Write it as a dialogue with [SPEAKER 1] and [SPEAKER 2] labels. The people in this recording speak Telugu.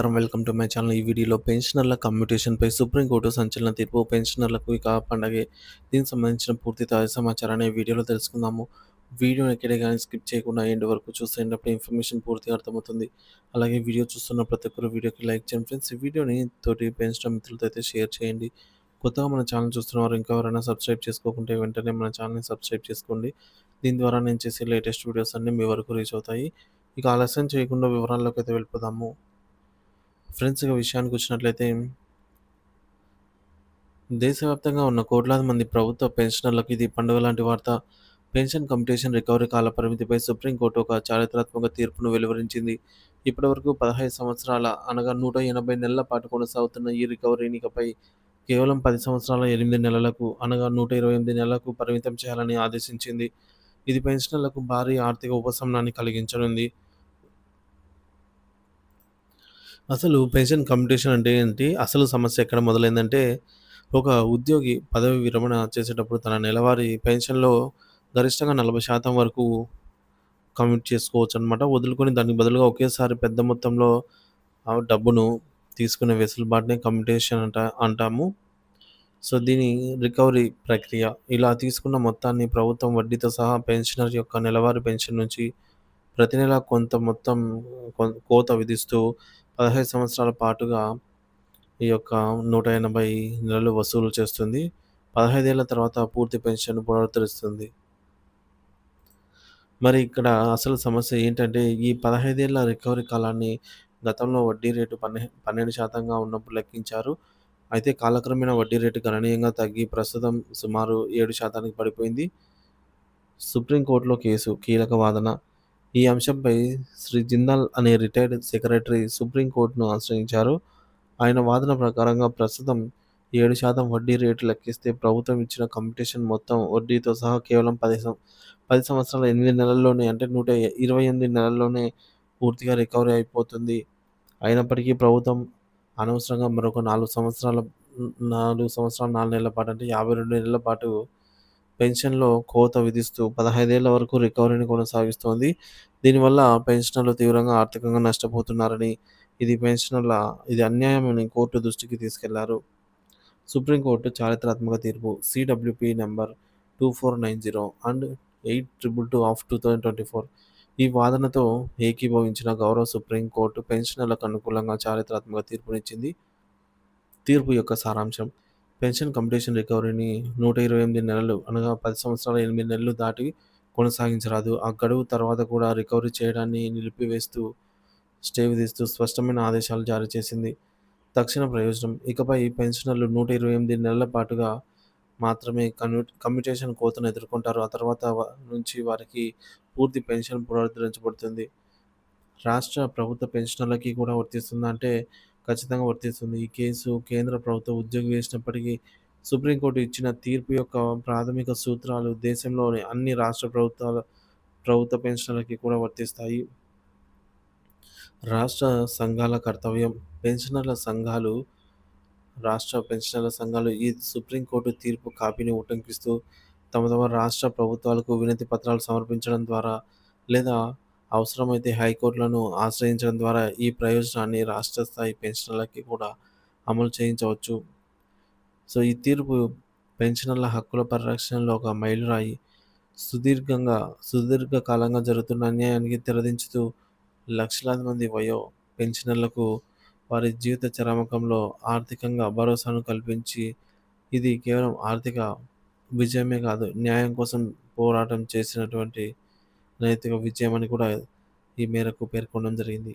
[SPEAKER 1] నమస్కారం. Welcome to my channel. ఈ వీడియోలో పెన్షనర్ల కమ్యూటేషన్పై సుప్రీంకోర్టు సంచలన తీర్పు పెన్షనర్లకు ఇక పండగే. దీనికి సంబంధించిన పూర్తి తాజా సమాచారాన్ని వీడియోలో తెలుసుకుందాము. వీడియోని ఎక్కడే కానీ స్కిప్ చేయకుండా ఎండ్ వరకు చూసేటప్పుడు ఇన్ఫర్మేషన్ పూర్తిగా అర్థమవుతుంది. అలాగే వీడియో చూస్తున్న ప్రతి ఒక్కరు వీడియోకి లైక్ చేయండి ఫ్రెండ్స్. ఈ వీడియోని తోటి పెన్షన్ మిత్రులతో అయితే షేర్ చేయండి. కొత్తగా మన ఛానల్ చూస్తున్న వారు ఇంకా ఎవరైనా సబ్స్క్రైబ్ చేసుకోకుంటే వెంటనే మన ఛానల్ని సబ్స్క్రైబ్ చేసుకోండి. దీని ద్వారా నేను చేసే లేటెస్ట్ వీడియోస్ అన్నీ మీ వరకు రీచ్ అవుతాయి. ఇక ఆలస్యం చేయకుండా వివరాల్లోకి అయితే వెళ్ళిపోదాము. ఫ్రెండ్స్గా విషయానికి వచ్చినట్లయితే దేశవ్యాప్తంగా ఉన్న కోట్లాది మంది ప్రభుత్వ పెన్షనర్లకు ఇది పండుగ లాంటి వార్త. పెన్షన్ కంపిటీషన్ రికవరీ కాల పరిమితిపై సుప్రీంకోర్టు ఒక చారిత్రాత్మక తీర్పును వెలువరించింది. ఇప్పటివరకు పదహైదు సంవత్సరాల అనగా నూట ఎనభై నెలల పాటు కొనసాగుతున్న ఈ రికవరీనికపై కేవలం పది సంవత్సరాల ఎనిమిది నెలలకు అనగా నూట ఇరవై ఎనిమిది నెలలకు పరిమితం చేయాలని ఆదేశించింది. ఇది పెన్షనర్లకు భారీ ఆర్థిక ఉపశమనాన్ని కలిగించనుంది. అసలు పెన్షన్ కంపిటీషన్ అంటే ఏంటి? అసలు సమస్య ఎక్కడ మొదలైందంటే ఒక ఉద్యోగి పదవి విరమణ చేసేటప్పుడు తన నెలవారీ పెన్షన్లో గరిష్టంగా నలభై శాతం వరకు కమిట్ చేసుకోవచ్చు అనమాట వదులుకొని దానికి బదులుగా ఒకేసారి పెద్ద మొత్తంలో ఆ డబ్బును తీసుకునే వెసులుబాటునే కమ్యూటేషన్ అంట అంటాము. సో దీని రికవరీ ప్రక్రియ ఇలా తీసుకున్న మొత్తాన్ని ప్రభుత్వం వడ్డీతో సహా పెన్షనర్ యొక్క నెలవారీ పెన్షన్ నుంచి ప్రతి నెల కొంత మొత్తం కొ- కోత విధిస్తూ పదహైదు సంవత్సరాల పాటుగా ఈ యొక్క నూట ఎనభై నెలలు వసూలు చేస్తుంది. పదహైదేళ్ళ తర్వాత పూర్తి పెన్షన్ పునరుద్ధరిస్తుంది. మరి ఇక్కడ అసలు సమస్య ఏంటంటే ఈ పదహైదేళ్ళ రికవరీ కాలాన్ని గతంలో వడ్డీ రేటు పన్నె పన్నెండు శాతంగా ఉన్నప్పుడు లెక్కించారు. అయితే కాలక్రమేణా వడ్డీ రేటు గణనీయంగా తగ్గి ప్రస్తుతం సుమారు ఏడు శాతానికి పడిపోయింది. సుప్రీంకోర్టులో కేసు కీలక వాదన. ఈ అంశంపై శ్రీ జిందాల్ అనే రిటైర్డ్ సెక్రటరీ సుప్రీంకోర్టును ఆశ్రయించారు. ఆయన వాదన ప్రకారంగా ప్రస్తుతం ఏడు శాతం వడ్డీ రేటు లెక్కిస్తే ప్రభుత్వం ఇచ్చిన కంపిటీషన్ మొత్తం వడ్డీతో సహా కేవలం పది పది సంవత్సరాల ఎనిమిది నెలల్లోనే అంటే నూట ఇరవై ఎనిమిది నెలల్లోనే పూర్తిగా రికవరీ అయిపోతుంది. అయినప్పటికీ ప్రభుత్వం అనవసరంగా మరొక నాలుగు సంవత్సరాల నాలుగు సంవత్సరాల నాలుగు నెలల పాటు అంటే యాభై రెండు నెలల పాటు పెన్షన్లో కోత విధిస్తూ పదహైదేళ్ళ వరకు రికవరీని కొనసాగిస్తోంది. దీనివల్ల పెన్షనర్లు తీవ్రంగా ఆర్థికంగా నష్టపోతున్నారని ఇది పెన్షనర్ల ఇది అన్యాయమని కోర్టు దృష్టికి తీసుకెళ్ళారు. సుప్రీంకోర్టు చారిత్రాత్మక తీర్పు CWP number two four nine zero and eight triple two of two thousand twenty four. ఈ వాదనతో ఏకీభవించిన గౌరవ సుప్రీంకోర్టు పెన్షనర్లకు అనుకూలంగా చారిత్రాత్మక తీర్పునిచ్చింది. తీర్పు యొక్క సారాంశం పెన్షన్ కంపిటీషన్ రికవరీని నూట ఇరవై ఎనిమిది నెలలు అనగా పది సంవత్సరాల ఎనిమిది నెలలు దాటి కొనసాగించరాదు. ఆ గడువు తర్వాత కూడా రికవరీ చేయడాన్ని నిలిపివేస్తూ స్టే విధిస్తూ స్పష్టమైన ఆదేశాలు జారీ చేసింది. తక్షణ ప్రయోజనం. ఇకపై పెన్షనర్లు నూట ఇరవై ఎనిమిది నెలల పాటుగా మాత్రమే కమ్యూ కమ్యూటేషన్ కోతను ఎదుర్కొంటారు. ఆ తర్వాత నుంచి వారికి పూర్తి పెన్షన్ పునరుద్ధరించబడుతుంది. రాష్ట్ర ప్రభుత్వ పెన్షనర్లకి కూడా వర్తిస్తుందంటే అంటే ఖచ్చితంగా వర్తిస్తుంది. ఈ కేసు కేంద్ర ప్రభుత్వ ఉద్యోగి వేసినప్పటికీ సుప్రీంకోర్టు ఇచ్చిన తీర్పు యొక్క ప్రాథమిక సూత్రాలు దేశంలోని అన్ని రాష్ట్ర ప్రభుత్వాల ప్రభుత్వ పెన్షనర్లకి కూడా వర్తిస్తాయి. రాష్ట్ర సంఘాల కర్తవ్యం. పెన్షనర్ల సంఘాలు రాష్ట్ర పెన్షనర్ల సంఘాలు ఈ సుప్రీంకోర్టు తీర్పు కాపీని ఉటంకిస్తూ తమ తమ రాష్ట్ర ప్రభుత్వాలకు వినతి పత్రాలు సమర్పించడం ద్వారా లేదా అవసరమైతే హైకోర్టులను ఆశ్రయించడం ద్వారా ఈ ప్రయోజనాన్ని రాష్ట్ర స్థాయి పెన్షనర్లకి కూడా అమలు చేయించవచ్చు. సో ఈ తీర్పు పెన్షనర్ల హక్కుల పరిరక్షణలో ఒక మైలురాయి. సుదీర్ఘంగా సుదీర్ఘకాలంగా జరుగుతున్న అన్యాయానికి తెరదించుతూ లక్షలాది మంది వయో పెన్షనర్లకు వారి జీవిత చరమకంలో ఆర్థికంగా భరోసాను కల్పించి ఇది కేవలం ఆర్థిక విజయమే కాదు న్యాయం కోసం పోరాటం చేసినటువంటి నైతిక విజయం అని కూడా ఈ మేరకు పేర్కొనడం జరిగింది.